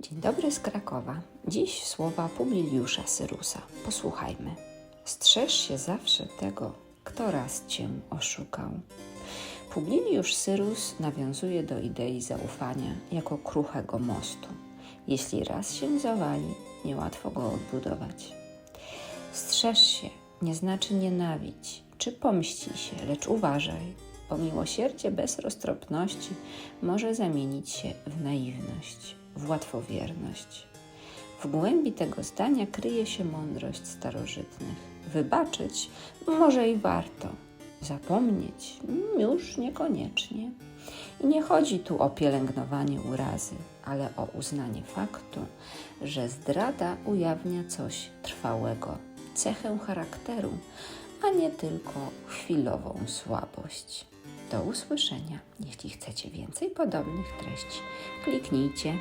Dzień dobry z Krakowa. Dziś słowa Publiliusza Syrusa. Posłuchajmy. Strzeż się zawsze tego, kto raz cię oszukał. Publiliusz Syrus nawiązuje do idei zaufania jako kruchego mostu. Jeśli raz się zawali, niełatwo go odbudować. Strzeż się nie znaczy nienawidź czy pomści się, lecz uważaj, bo miłosierdzie bez roztropności może zamienić się w naiwność, w łatwowierność. W głębi tego zdania kryje się mądrość starożytnych. Wybaczyć może i warto, zapomnieć już niekoniecznie. I nie chodzi tu o pielęgnowanie urazy, ale o uznanie faktu, że zdrada ujawnia coś trwałego, cechę charakteru, a nie tylko chwilową słabość. Do usłyszenia. Jeśli chcecie więcej podobnych treści, kliknijcie